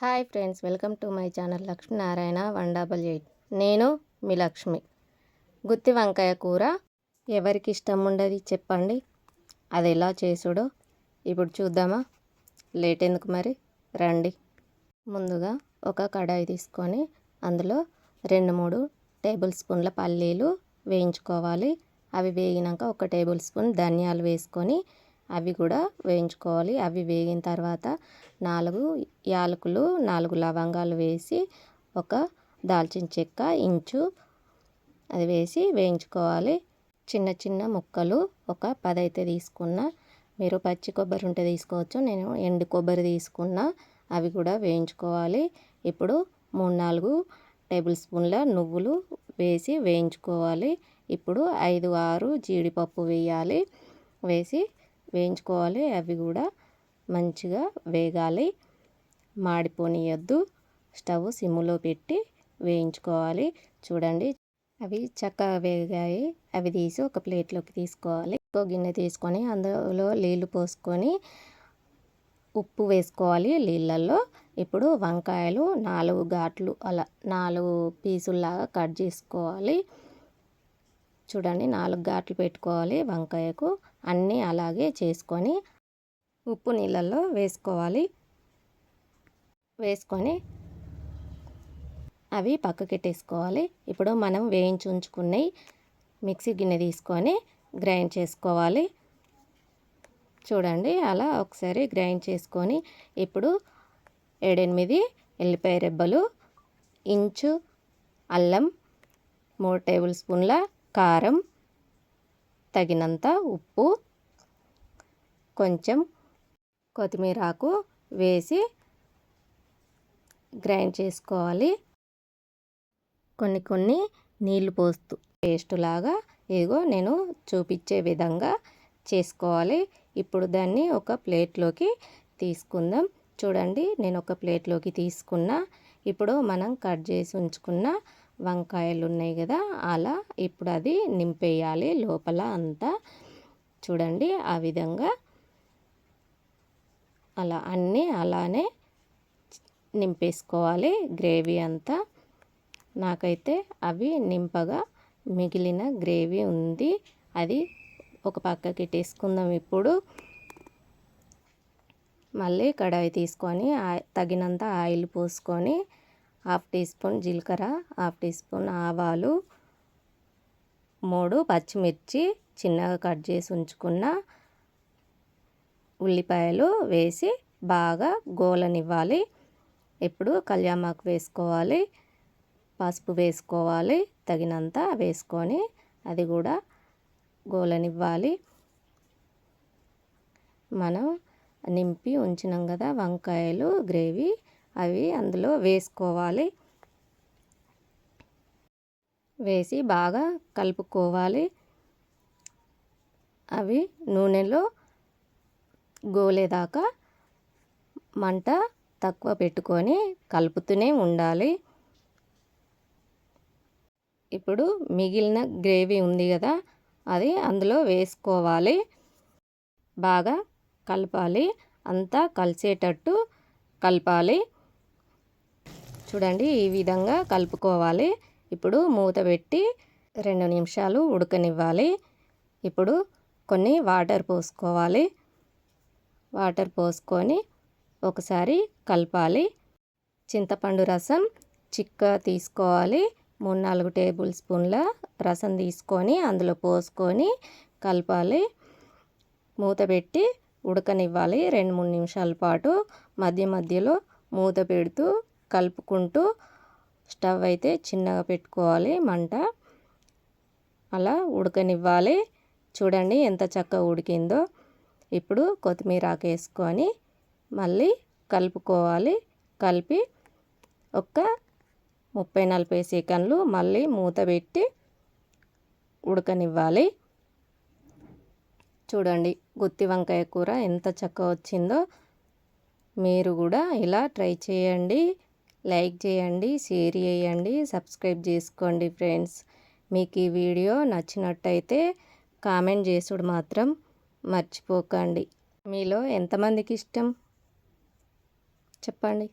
Hi friends welcome to my channel Lakshminarayana one double eight. నేను మీ లక్ష్మి. గుత్తి వంకాయ కూర ఎవరికి ఇష్టం ఉండదు చెప్పండి. అది ఎలా చేసుడో ఇప్పుడు చూద్దామా? లేట్ ఎందుకు మరి? రండి. ముందుగా ఒక కడాయి తీసుకొని అందులో రెండు మూడు టేబుల్ స్పూన్ల పల్లీలు వేయించుకోవాలి. అవి వేగినాక ఒక టేబుల్ స్పూన్ ధనియాలు వేసుకొని అవి కూడా వేయించుకోవాలి. అవి వేగిన తర్వాత నాలుగు యాలకులు నాలుగు లవంగాలు వేసి ఒక దాల్చిన చెక్క ఇంచు అది వేసి వేయించుకోవాలి. చిన్న చిన్న ముక్కలు ఒక పది అయితే తీసుకున్న. మీరు పచ్చి కొబ్బరి ఉంటే తీసుకోవచ్చు నేను ఎండు కొబ్బరి తీసుకున్న. అవి కూడా వేయించుకోవాలి. ఇప్పుడు మూడు నాలుగు టేబుల్ స్పూన్ల నువ్వులు వేసి వేయించుకోవాలి. ఇప్పుడు ఐదు ఆరు జీడిపప్పు వేయాలి. వేసి వేయించుకోవాలి. అవి కూడా మంచిగా వేగాలి. మాడిపోనియద్దు. స్టవ్ సిమ్లో పెట్టి వేయించుకోవాలి. చూడండి. అవి చక్కగా వేగాయి. అవి తీసి ఒక ప్లేట్లోకి తీసుకోవాలి. ఇంకో గిన్నె తీసుకొని అందులో నీళ్ళు పోసుకొని ఉప్పు వేసుకోవాలి నీళ్ళల్లో. ఇప్పుడు వంకాయలు నాలుగు ఘాట్లు అలా నాలుగు పీసుల్లాగా కట్ చేసుకోవాలి. చూడండి నాలుగు ఘాట్లు పెట్టుకోవాలి వంకాయకు. అన్నీ అలాగే చేసుకొని ఉప్పు నీళ్ళల్లో వేసుకోవాలి. వేసుకొని అవి పక్కకెట్టేసుకోవాలి ఇప్పుడు మనం వేయించి ఉంచుకున్నవి మిక్సీ గిన్నె తీసుకొని గ్రైండ్ చేసుకోవాలి. చూడండి అలా ఒకసారి గ్రైండ్ చేసుకొని ఇప్పుడు ఏడెనిమిది ఎల్లిపాయ రెబ్బలు ఇంచు అల్లం మూడు టేబుల్ స్పూన్ల కారం తగినంత ఉప్పు కొంచెం కొత్తిమీర ఆకు వేసి గ్రైండ్ చేసుకోవాలి. కొన్ని కొన్ని నీళ్ళు పోస్తూ పేస్ట్ లాగా ఇదిగో నేను చూపించే విధంగా చేసుకోవాలి. ఇప్పుడు దాన్ని ఒక ప్లేట్లోకి తీసుకుందాం. చూడండి నేను ఒక ప్లేట్లోకి తీసుకున్న. ఇప్పుడు మనం కట్ చేసి ఉంచుకున్న వంకాయలు ఉన్నాయి కదా అలా ఇప్పుడు అది నింపేయాలి. లోపల అంతా చూడండి ఆ విధంగా అలా అన్నీ అలానే నింపేసుకోవాలి. గ్రేవీ అంతా నాకైతే అవి నింపగా మిగిలిన గ్రేవీ ఉంది. అది ఒక పక్కకి తీసుకుందాం ఇప్పుడు. మళ్ళీ కడాయి తీసుకొని తగినంత ఆయిల్ పోసుకొని హాఫ్ టీ స్పూన్ జీలకర్ర హాఫ్ టీ స్పూన్ ఆవాలు మూడు పచ్చిమిర్చి చిన్నగా కట్ చేసి ఉంచుకున్న ఉల్లిపాయలు వేసి బాగా గోలనివ్వాలి. ఇప్పుడు కళ్యామాకు వేసుకోవాలి పసుపు వేసుకోవాలి తగినంత వేసుకొని అది కూడా గోలనివ్వాలి. మనం నింపి ఉంచినాం కదా వంకాయలు గ్రేవీ అవి అందులో వేసుకోవాలి. వేసి బాగా కలుపుకోవాలి. అవి నూనెలో గోలేదాకా మంట తక్కువ పెట్టుకొని కలుపుతూనే ఉండాలి. ఇప్పుడు మిగిలిన గ్రేవీ ఉంది కదా అది అందులో వేసుకోవాలి. బాగా కలపాలి. అంతా కలిసేటట్టు కలపాలి. చూడండి ఈ విధంగా కలుపుకోవాలి. ఇప్పుడు మూత పెట్టి రెండు నిమిషాలు ఉడకనివ్వాలి. ఇప్పుడు కొన్ని వాటర్ పోసుకోవాలి. వాటర్ పోసుకొని ఒకసారి కలపాలి. చింతపండు రసం చిక్క తీసుకోవాలి. మూడు నాలుగు టేబుల్ స్పూన్ల రసం తీసుకొని అందులో పోసుకొని కలపాలి. మూత పెట్టి ఉడకనివ్వాలి. రెండు మూడు నిమిషాల పాటు మధ్య మధ్యలో మూత పెడుతూ కలుపుకుంటూ స్టవ్ అయితే చిన్నగా పెట్టుకోవాలి మంట అలా ఉడకనివ్వాలి. చూడండి ఎంత చక్కగా ఉడికిందో. ఇప్పుడు కొత్తిమీర ఆకు వేసుకొని మళ్ళీ కలుపుకోవాలి. కలిపి ఒక ముప్పై నలభై సెకండ్లు మళ్ళీ మూత పెట్టి ఉడకనివ్వాలి. చూడండి గుత్తి వంకాయ కూర ఎంత చక్కగా వచ్చిందో. మీరు కూడా ఇలా ట్రై చేయండి. లైక్ చేయండి షేర్ చేయండి సబ్స్క్రైబ్ చేసుకోండి ఫ్రెండ్స్. మీకు ఈ వీడియో నచ్చినట్టయితే కామెంట్ చేసుడు మాత్రం మర్చిపోకండి. మీలో ఎంతమందికి ఇష్టం? చెప్పండి.